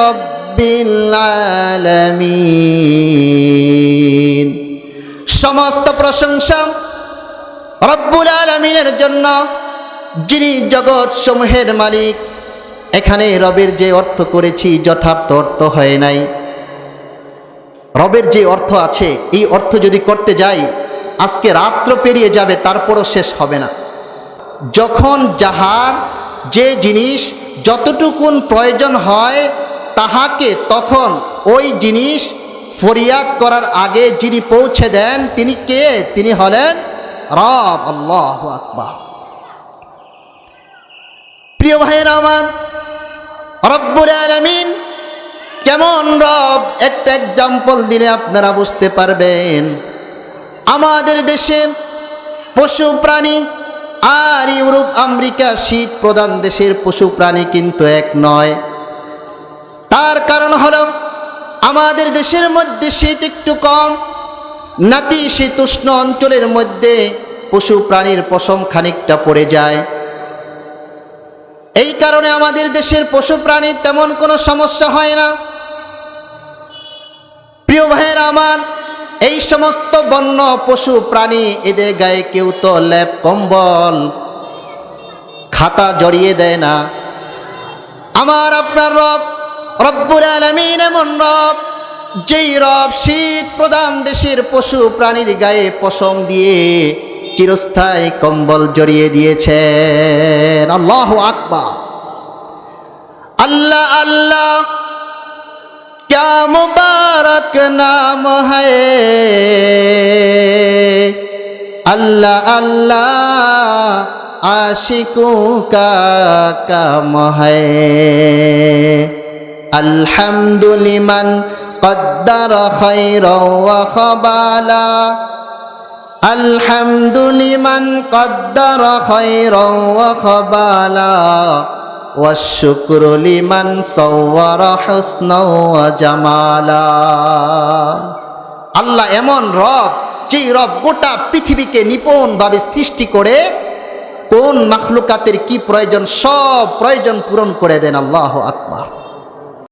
রব্বিল সমস্ত প্রশংসা রব্বুল আলমিনের জন্য, যিনি জগৎ সমূহের মালিক। এখানে রবের যে অর্থ করেছি, যথার্থ অর্থ হয় নাই। রবের যে অর্থ আছে, এই অর্থ যদি করতে যাই, আজকে রাত্র পেরিয়ে যাবে, তারপরও শেষ হবে না। যখন যাহার যে জিনিস যতটুকুন প্রয়োজন হয় তাহাকে তখন ওই জিনিস ফরিয়াদ করার আগে যিনি পৌঁছে দেন, তিনি কে? তিনি হলেন রব, আল্লাহ আকবার। প্রিয় ভাইয়ের আমার, রব্বুল আলামিন কেমন রব? একটা এক্সাম্পল দিলে আপনারা বুঝতে পারবেন। আমাদের দেশে পশু প্রাণী আর ইউরোপ, আমেরিকা, শীত প্রধান দেশের পশু প্রাণী কিন্তু এক নয়। তার কারণ হল, আমাদের দেশের মধ্যে শীত একটু কম, নাতি শীতোষ্ণ অঞ্চলের মধ্যে পশু প্রাণীর পশম খানিকটা পড়ে যায়। এই কারণে আমাদের দেশের পশু প্রাণীর তেমন কোনো সমস্যা হয় না। প্রিয় ভাইয়েরা আমার, এই সমস্ত বন্য পশু প্রাণী এদের গায়ে কেউ তো ল্যাপ কম্বল, খাতা জড়িয়ে দেয় না। আমার আপনার রব রব্বুর আলমিন এমন রব, যেই রব শীত প্রধান দেশের পশু প্রাণীর গায়ে পশম দিয়ে চিরস্থায়ী কম্বল জড়িয়ে দিয়েছে আল্লাহ আকবা আল্লাহ আল্লাহ, ক্যা মুবারক নাম হে আল্লাহ আল্লাহ, আশিকু কা কাম হে আলহামদুলিমান কদ্দার খৈর খবালা। আলহামদুলিমান কদ্দার খৈর খবালা। والشكر لمن صور আল্লাহ এমন রব, যেই রব গোটা পৃথিবীকে নিপুণভাবে সৃষ্টি করে, কোন মখলুকাতের কি প্রয়োজন, সব প্রয়োজন পূরণ করে দেন, আল্লাহ আকবার।